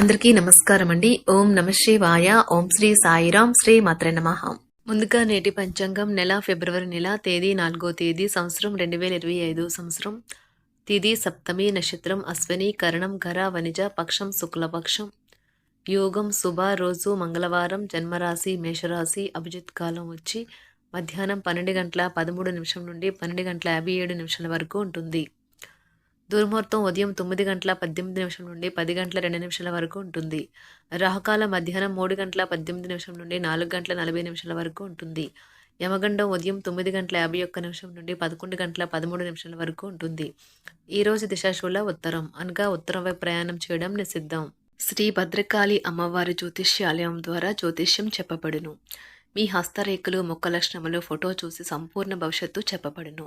అందరికీ నమస్కారం అండి. ఓం నమ శివాయ. ఓం శ్రీ సాయిరాం శ్రీ మాత్ర నమ. ముందుగా నేటి పంచాంగం నెల ఫిబ్రవరి నెల తేదీ నాలుగో తేదీ సంవత్సరం రెండు వేల ఇరవై ఐదు సంవత్సరం. తిది సప్తమి నక్షత్రం అశ్విని కరణం ఘర వనిజ పక్షం శుక్లపక్షం. యోగం శుభ రోజు మంగళవారం జన్మరాశి మేషరాశి అభిజిత్ కాలం వచ్చి మధ్యాహ్నం పన్నెండు గంటల పదమూడు నిమిషం నుండి పన్నెండు గంటల యాభై ఏడు నిమిషాల వరకు ఉంటుంది. దుర్ముహూర్తం ఉదయం తొమ్మిది గంటల పద్దెనిమిది నిమిషం నుండి పది గంటల రెండు నిమిషాల వరకు ఉంటుంది. రాహుకాలం మధ్యాహ్నం మూడు గంటల పద్దెనిమిది నిమిషం నుండి నాలుగు గంటల నలభై నిమిషాల వరకు ఉంటుంది. యమగండం ఉదయం తొమ్మిది గంటల యాభై ఒక్క నిమిషం నుండి పదకొండు గంటల పదమూడు నిమిషాల వరకు ఉంటుంది. ఈరోజు రోజు దిశాశూల ఉత్తరం. అనగా ఉత్తరం వైపు ప్రయాణం చేయడం నిషిద్ధం. శ్రీ భద్రకాళి అమ్మవారి జ్యోతిష్యాలయం ద్వారా జ్యోతిష్యం చెప్పబడును. మీ హస్తరేఖలు ముఖ లక్షణములు ఫోటో చూసి సంపూర్ణ భవిష్యత్తు చెప్పబడును.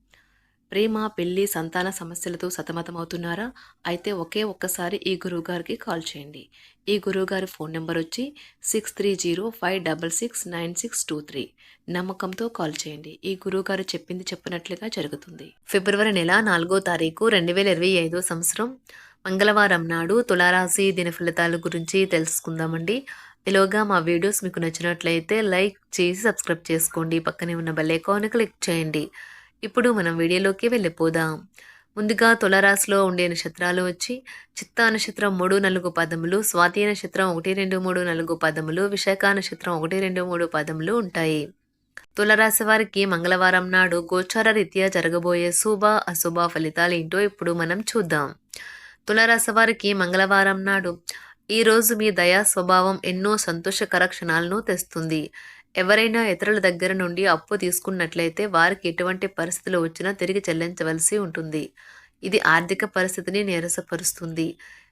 ప్రేమ పెళ్ళి సంతాన సమస్యలతో సతమతమవుతున్నారా? అయితే ఒకే ఒక్కసారి ఈ గురువుగారికి కాల్ చేయండి. ఈ గురువుగారి ఫోన్ నెంబర్ వచ్చి six three zero five double six nine six two three నమ్మకంతో కాల్ చేయండి. ఈ గురువుగారు చెప్పింది చెప్పినట్లుగా జరుగుతుంది. ఫిబ్రవరి నెల నాలుగో తారీఖు రెండు వేల ఇరవై ఐదో సంవత్సరం. మంగళవారం నాడు తులారాశి దిన ఫలితాల గురించి తెలుసుకుందామండి. ఇలాగా మా వీడియోస్ మీకు నచ్చినట్లయితే లైక్ చేసి సబ్స్క్రైబ్ చేసుకోండి. పక్కనే ఉన్న బెల్ ఐకాన్ క్లిక్ చేయండి. ఇప్పుడు మనం వీడియోలోకి వెళ్ళిపోదాం. ముందుగా తులరాశిలో ఉండే నక్షత్రాలు వచ్చి చిత్తా నక్షత్రం మూడు నాలుగు పదములు స్వాతి నక్షత్రం ఒకటి రెండు మూడు నాలుగు పదములు విశాఖ నక్షత్రం ఒకటి రెండు మూడు పదములు ఉంటాయి. తులరాశి వారికి మంగళవారం నాడు గోచార రీత్యా జరగబోయే శుభ అశుభ ఫలితాలు ఏంటో ఇప్పుడు మనం చూద్దాం. తులరాశి వారికి మంగళవారం నాడు ఈరోజు మీ దయా స్వభావం ఎన్నో సంతోషకర క్షణాలను తెస్తుంది. ఎవరైనా ఇతరుల దగ్గర నుండి అప్పు తీసుకున్నట్లయితే వారికి ఎటువంటి పరిస్థితులు వచ్చినా తిరిగి చెల్లించవలసి ఉంటుంది. ఇది ఆర్థిక పరిస్థితిని నీరసపరుస్తుంది.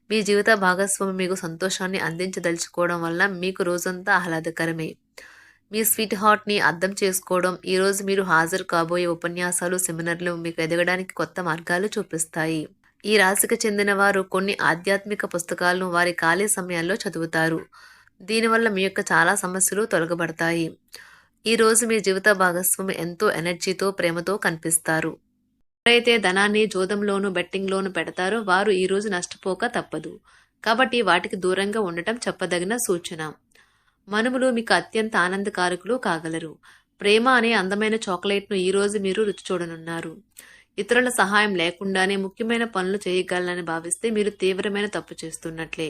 మీ జీవిత భాగస్వామి మీకు సంతోషాన్ని అందించదలుచుకోవడం వల్ల మీకు రోజంతా ఆహ్లాదకరమే. మీ స్వీట్ హార్ట్ని అర్థం చేసుకోవడం ఈరోజు మీరు హాజరు కాబోయే ఉపన్యాసాలు సెమినార్లు మీకు ఎదగడానికి కొత్త మార్గాలు చూపిస్తాయి. ఈ రాశికి చెందిన వారు కొన్ని ఆధ్యాత్మిక పుస్తకాలను వారి ఖాళీ సమయాల్లో చదువుతారు. దీనివల్ల మీ యొక్క చాలా సమస్యలు తొలగబడతాయి. ఈరోజు మీ జీవిత భాగస్వామి ఎంతో ఎనర్జీతో ప్రేమతో కనిపిస్తారు. ఎవరైతే ధనాన్ని జోదంలోను బెట్టింగ్లోను పెడతారో వారు ఈరోజు నష్టపోక తప్పదు. కాబట్టి వాటికి దూరంగా ఉండటం చెప్పదగిన సూచన. మనుములు మీకు అత్యంత ఆనందకారకులు కాగలరు. ప్రేమ అనే అందమైన చాక్లెట్ను ఈరోజు మీరు రుచి చూడనున్నారు. ఇతరుల సహాయం లేకుండానే ముఖ్యమైన పనులు చేయగలనని భావిస్తే మీరు తీవ్రమైన తప్పు చేస్తున్నట్లే.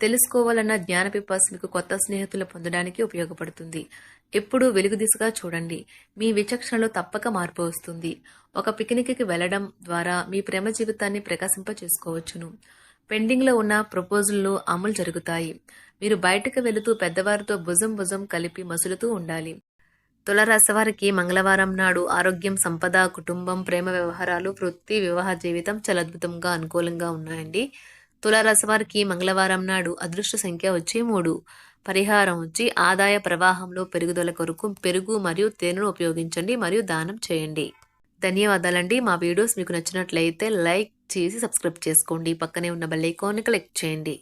తెలుసుకోవాలన్న జ్ఞాన పిపాస్ మీకు కొత్త స్నేహితులు పొందడానికి ఉపయోగపడుతుంది. ఎప్పుడూ వెలుగు దిశగా చూడండి. మీ విచక్షణలో తప్పక మార్పు వస్తుంది. ఒక పిక్నిక్కి వెళ్ళడం ద్వారా మీ ప్రేమ జీవితాన్ని ప్రకాశింప చేసుకోవచ్చును పెండింగ్లో ఉన్న ప్రపోజల్లు అమలు జరుగుతాయి. మీరు బయటకు వెళుతూ పెద్దవారితో భుజం భుజం కలిపి మసులుతూ ఉండాలి. తులరాశివారికి మంగళవారం నాడు ఆరోగ్యం సంపద కుటుంబం ప్రేమ వ్యవహారాలు వృత్తి వివాహ జీవితం చాలా అద్భుతంగా అనుకూలంగా ఉన్నాయండి. తులారాశివారికి మంగళవారం నాడు అదృష్ట సంఖ్య వచ్చి మూడు. పరిహారం వచ్చి ఆదాయ ప్రవాహంలో పెరుగుదల కొరకు పెరుగు మరియు తేనెను ఉపయోగించండి మరియు దానం చేయండి. ధన్యవాదాలండి. మా వీడియోస్ మీకు నచ్చినట్లయితే లైక్ చేసి సబ్స్క్రైబ్ చేసుకోండి. పక్కనే ఉన్న బెల్ ఐకాన్ని క్లిక్ చేయండి.